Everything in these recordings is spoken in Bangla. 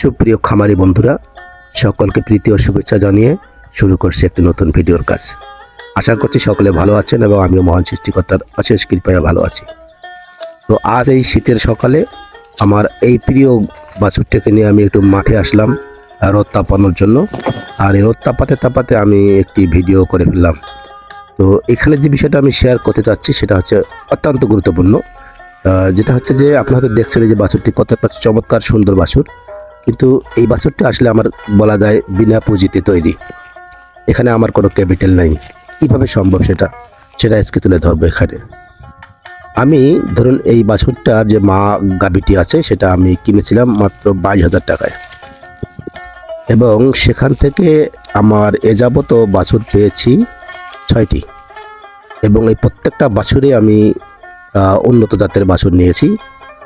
সুপ্রিয় খামারি বন্ধুরা, সকলকে প্রীতি ও শুভেচ্ছা জানিয়ে শুরু করছি একটি নতুন ভিডিওর কাজ। আশা করছি সকলে ভালো আছেন এবং আমিও মহান সৃষ্টিকর্তার অশেষ কৃপায় ভালো আছি। তো আজ এই শীতের সকালে আমার এই প্রিয় বাছুরটাকে নিয়ে আমি একটু মাঠে আসলাম রোদ তাপানোর জন্য। আর এই রোদ তাপাতে তাপাতে আমি একটি ভিডিও করে ফেললাম। তো এখানে যে বিষয়টা আমি শেয়ার করতে চাচ্ছি সেটা হচ্ছে অত্যন্ত গুরুত্বপূর্ণ। যেটা হচ্ছে যে আপনারা দেখছেন যে বাছুরটি কত একটা চমৎকার সুন্দর বাছুর। কিন্তু এই বাছুরটি আসলে আমার বলা যায় বিনা পুঁজিতে তৈরি। এখানে আমার কোনো ক্যাপিটাল নাই। কীভাবে সম্ভব সেটা? সেটা আজকে তুলে ধরবো এখানে। আমি ধরুন এই বাছুরটার যে মা গাবিটি আছে, সেটা আমি কিনেছিলাম মাত্র বাইশ হাজার টাকায়। এবং সেখান থেকে আমার এ যাবত বাছুর পেয়েছি ছয়টি। এবং এই প্রত্যেকটা বাছুরে আমি উন্নত জাতের বাছুর নিয়েছি।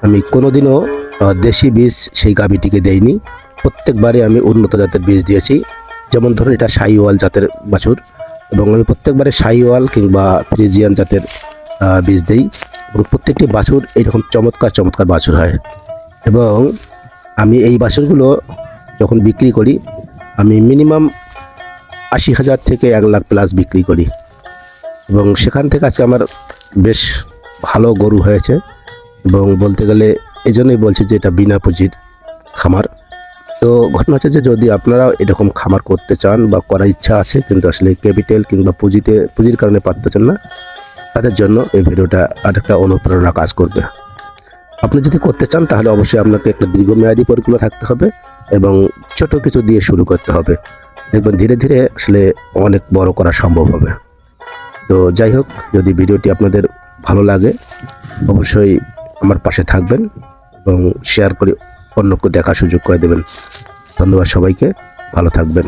আমি কোনোদিনও দেশি বীজ সেই গাভীটিকে দেইনি প্রত্যেকবারে আমি উন্নত জাতের বীজ দিয়েছি। যেমন ধরুন এটা শাহিওয়াল জাতের বাছুর এবং আমি প্রত্যেকবারে শাহিওয়াল কিংবা ফ্রিজিয়ান জাতের বীজ দিই এবং প্রত্যেকটি বাছুর এইরকম চমৎকার চমৎকার বাছুর হয়। এবং আমি এই বাছুরগুলো যখন বিক্রি করি, আমি মিনিমাম আশি হাজার থেকে এক লাখ প্লাস বিক্রি করি। এবং সেখান থেকে আজকে আমার বেশ ভালো গরু হয়েছে। এবং বলতে গেলে এই জন্যই বলছি যে এটা বিনা পুঁজির খামার। তো ঘটনা হচ্ছে যে যদি আপনারা এরকম খামার করতে চান বা করার ইচ্ছা আছে, কিন্তু আসলে ক্যাপিটাল কিংবা পুঁজিতে, পুঁজির কারণে পারতেছেন না, তাদের জন্য এই ভিডিওটা আরেকটা অনুপ্রেরণা কাজ করবে। আপনি যদি করতে চান, তাহলে অবশ্যই আপনাকে একটা দীর্ঘমেয়াদী পরিকল্পনা থাকতে হবে এবং ছোট কিছু দিয়ে শুরু করতে হবে। দেখবেন ধীরে ধীরে আসলে অনেক বড় করা সম্ভব হবে। তো যাই হোক, যদি ভিডিওটি আপনাদের ভালো লাগে, অবশ্যই আমার পাশে থাকবেন। এবং শেয়ার করে অন্যকে দেখার সুযোগ করে দেবেন। ধন্যবাদ সবাইকে ভালো থাকবেন।